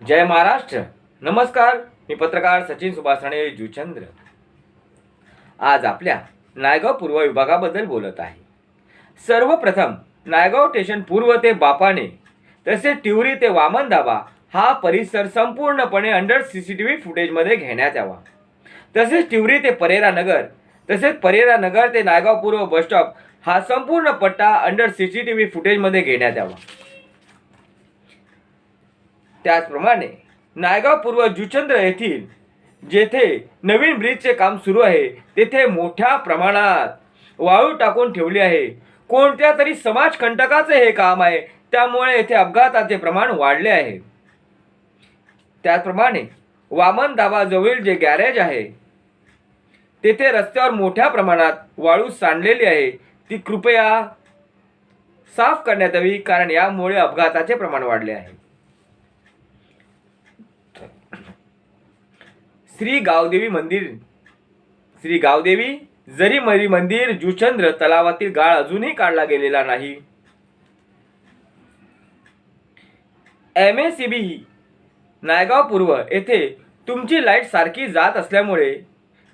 जय महाराष्ट्र. नमस्कार मी पत्रकार सचिन सुभाष राणे जुचंद्र. आज आपल्या नायगाव पूर्व विभागाबद्दल बोलत आहे. सर्वप्रथम नायगाव स्टेशन पूर्व ते बापाने तसेच तिवरी ते वामन धाबा हा परिसर संपूर्णपणे under C C T V फुटेजमध्ये घेण्यात यावा. तसेच तिवरी ते परेरा नगर तसेच परेरा नगर ते नायगाव पूर्व बसस्टॉप हा संपूर्ण पट्टा under C C T V फुटेजमध्ये घेण्यात यावा. त्याचप्रमाणे नायगाव पूर्व जुचंद्र येथील जेथे नवीन ब्रिजचे काम सुरू आहे तेथे मोठ्या प्रमाणात वाळू टाकून ठेवली आहे. कोणत्या तरी समाजकंटकाचे हे काम आहे त्यामुळे येथे अपघाताचे प्रमाण वाढले आहे. त्याचप्रमाणे वामन दाबाजवळील जे गॅरेज आहे तेथे रस्त्यावर मोठ्या प्रमाणात वाळू सांडलेली आहे. ती कृपया साफ करण्यात यावी कारण यामुळे अपघाताचे प्रमाण वाढले आहे. श्री गावदेवी मंदिर. श्री गावदेवी जरी मरी मंदिर जुचंद्र तलावातील गाळ अजूनही काढला गेलेला नाही. M A C B Naigaon पूर्व येथे तुमची लाइट सारखी जात असल्यामुळे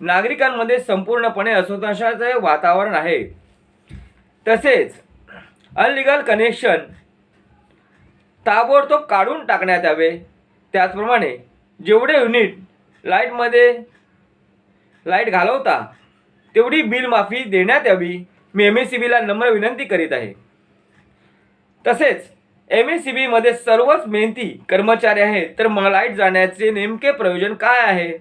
नागरिकांमध्ये संपूर्णपणे असंतोषाचे वातावरण आहे. तसेच अनलिगल कनेक्शन ताबडतोब काढून टाकण्यात यावे. त्याचप्रमाणे जेवढे युनिट लाईटमध्ये लाइट घालवता तेवढी बिल माफी देण्यात यावी. मी एम एस सी बीला नम्र विनंती करीत आहे. तसेच एम एस सी बीमध्ये सर्वच मेहनती कर्मचारी आहेत. तर मला लाइट जाण्याचे नेमके प्रयोजन काय आहे?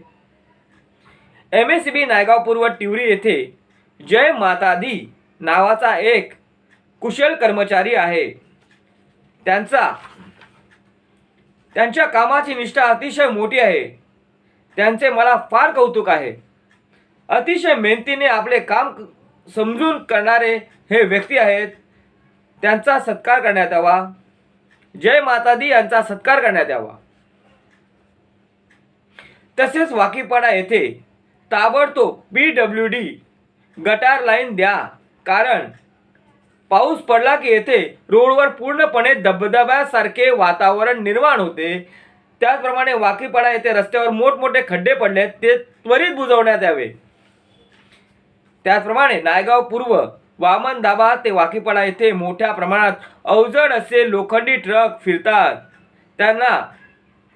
M S C B Naigaon पूर्व टिवरी येथे जय मातादी नावाचा एक कुशल कर्मचारी आहे. त्यांचा त्यांच्या कामाची निष्ठा अतिशय मोठी आहे. त्यांचे मला फार कौतुक आहे. अतिशय मेहनतीने आपले काम समजून करणारे हे व्यक्ती आहेत. त्यांचा सत्कार करण्यात यावा. जय माता दी यांचा सत्कार करण्यात यावा. तसेच वाकीपाडा येथे ताबडतोब पी डब्ल्यू डी गटार लाईन द्या. कारण पाऊस पडला की येथे रोडवर पूर्णपणे धबधब्यासारखे वातावरण निर्माण होते. त्याचप्रमाणे वाकीपाडा येथे रस्त्यावर मोठमोठे खड्डे पडले ते त्वरित बुजवण्यात यावे. त्याचप्रमाणे नायगाव पूर्व वामन दाबा ते वाकीपाडा येथे मोठ्या प्रमाणात अवजड असे लोखंडी ट्रक फिरतात. त्यांना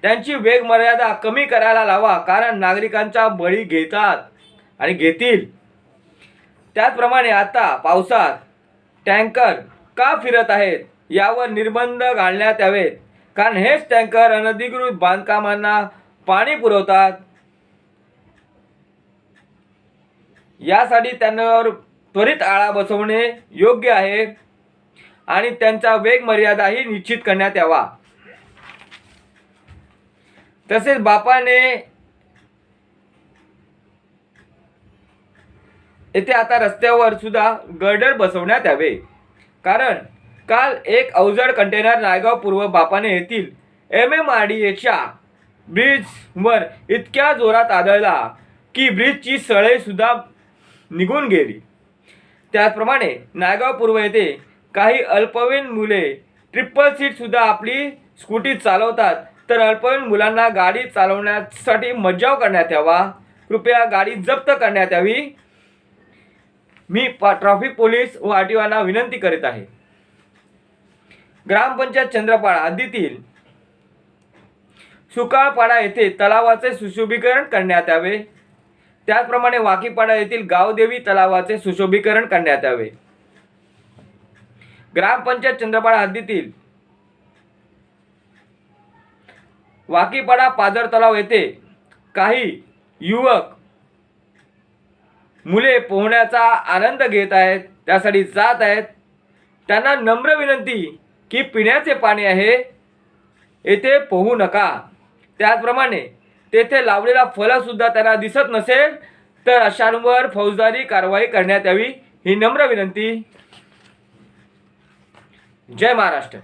त्यांची वेग मर्यादा कमी करायला लावा कारण नागरिकांचा बळी घेतात आणि घेतील. त्याचप्रमाणे आता पावसात टँकर का फिरत आहेत यावर निर्बंध घालण्यात यावेत. कारण हेच टँकर अनधिकृत बांधकामांना पाणी पुरवतात. यासाठी त्यांवर त्वरित आळा बसवणे योग्य आहे आणि त्यांचा वेग मर्यादाही निश्चित करण्यात यावा. तसेच बापाने येथे आता रस्त्यावर सुद्धा गर्डर बसवण्यात यावे. कारण काल एक अवजड कंटेनर नायगाव पूर्व बापाने येथील एम एम आर डी एच्या ब्रिजवर इतक्या जोरात आदळला की ब्रिजची सळे सुद्धा निघून गेली. त्याचप्रमाणे नायगाव पूर्व येथे काही अल्पवयीन मुले ट्रिपल सीटसुद्धा आपली स्कूटी चालवतात तर अल्पवयीन मुलांना गाडी चालवण्यासाठी मज्जाव करण्यात यावा. कृपया गाडी जप्त करण्यात यावी. मी ट्रॅफिक पोलीस व आरटीओना विनंती करीत आहे. ग्रामपंचायत चंद्रपाडा हद्दीतील सुकाळपाडा येथे तलावाचे सुशोभीकरण करण्यात यावे. त्याचप्रमाणे वाकीपाडा येथील गावदेवी तलावाचे सुशोभीकरण करण्यात यावे. ग्रामपंचायत चंद्रपाडा हद्दीतील वाकीपाडा पाजर तलाव येथे काही युवक मुले पोहण्याचा आनंद घेत आहेत त्यासाठी जात आहेत. त्यांना नम्र विनंती की पिण्याचे पाणी आहे येथे पोहू नका. त्याचप्रमाणे तेथे लावलेला फलसुद्धा त्यांना दिसत नसेल तर अशांवर फौजदारी कारवाई करण्यात यावी ही नम्र विनंती. जय महाराष्ट्र.